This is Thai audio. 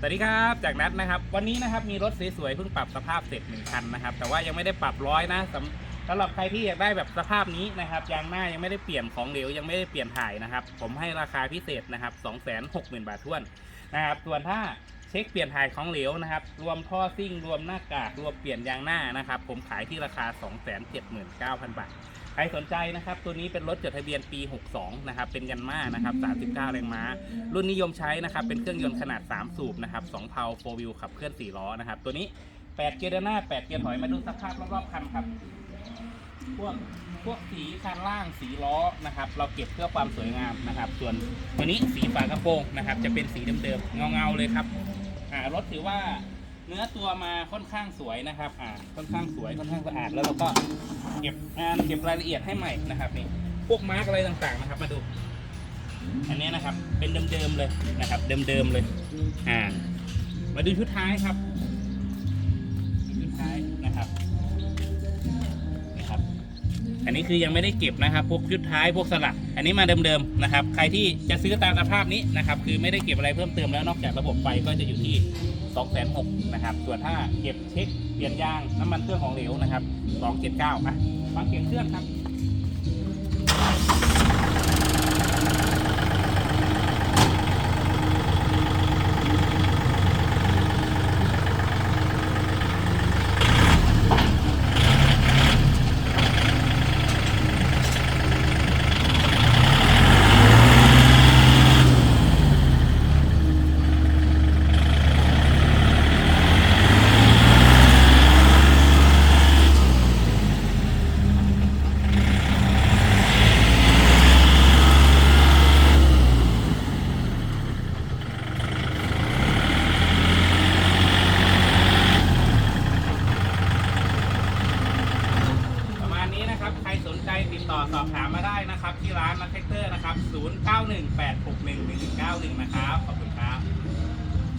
สวัสดีครับจากนัดนะครับ วันนี้นะครับมีรถสวยๆเพิ่งปรับสภาพเสร็จหนึ่งคันนะครับ แต่ว่ายังไม่ได้ปรับร้อยนะสำสำหรับใครที่อยากได้แบบสภาพนี้นะครับยางหน้ายังไม่ได้เปลี่ยนของเหลวยังไม่ได้เปลี่ยนถ่ายนะครับ ผมให้ราคาพิเศษนะครับ2 6 0 0 0 0 บาทท้วนนะครับส่วนถ้า เช็คเปลี่ยนถ่ายของเหลวนะครับ รวมท่อซิ่ง รวมหน้ากาก รวมเปลี่ยนยางหน้านะครับ ผมขายที่ราคา 279,000 บาท ใครสนใจนะครับ ตัวนี้เป็นรถจดทะเบียนปี 62 นะครับ เป็นยันมานะครับ 39 แรงม้า รุ่นนิยมใช้นะครับ เป็นเครื่องยนต์ขนาด 3 สูบนะครับ 2เพาโฟวิวขับเคลื่อน 4 ล้อนะครับ ตัวนี้ 8 เกียร์หน้า 8 เกียร์ถอย มาดูสภาพรอบๆคันครับ พวกพวกสีคันล่างสีล้อนะครับ เราเก็บเพื่อความสวยงามนะครับ ส่วนตัวนี้สีฝากระโปรงนะครับ จะเป็นสีเดิมๆเงาๆเลยครับ อ่ารถถือว่าเนื้อตัวมาค่อนข้างสวยนะครับ อ่าค่อนข้างสวยค่อนข้างสะอาดแล้วเราก็เก็บงานเก็บรายละเอียดให้ใหม่นะครับนี่พวกมาร์กอะไรต่างๆนะครับ มาดู อันนี้นะครับ เป็นเดิมๆเลยนะครับ เดิมๆเลย อ่า มาดูชุดท้ายครับ อันนี้คือยังไม่ได้เก็บนะครับ พวกชุดท้ายพวกสลัก อันนี้มาเดิมๆนะครับ ใครที่จะซื้อตามสภาพนี้นะครับ คือไม่ได้เก็บอะไรเพิ่มเติมแล้วนอกจากระบบไฟก็จะอยู่ที่2 6 0 0 0นะครับ ส่วนถ้าเก็บเช็คเปลี่ยนยางน้ำมันเครื่องของเหลวนะครับ279อะฟังเสียงเครื่องครับ ประมาณนี้นะครับ ใคร สนใจติดต่อสอบถามมาได้นะครับ ที่ร้านนัทเทคเตอร์นะครับ 0918611191 นะครับ ขอบคุณครับ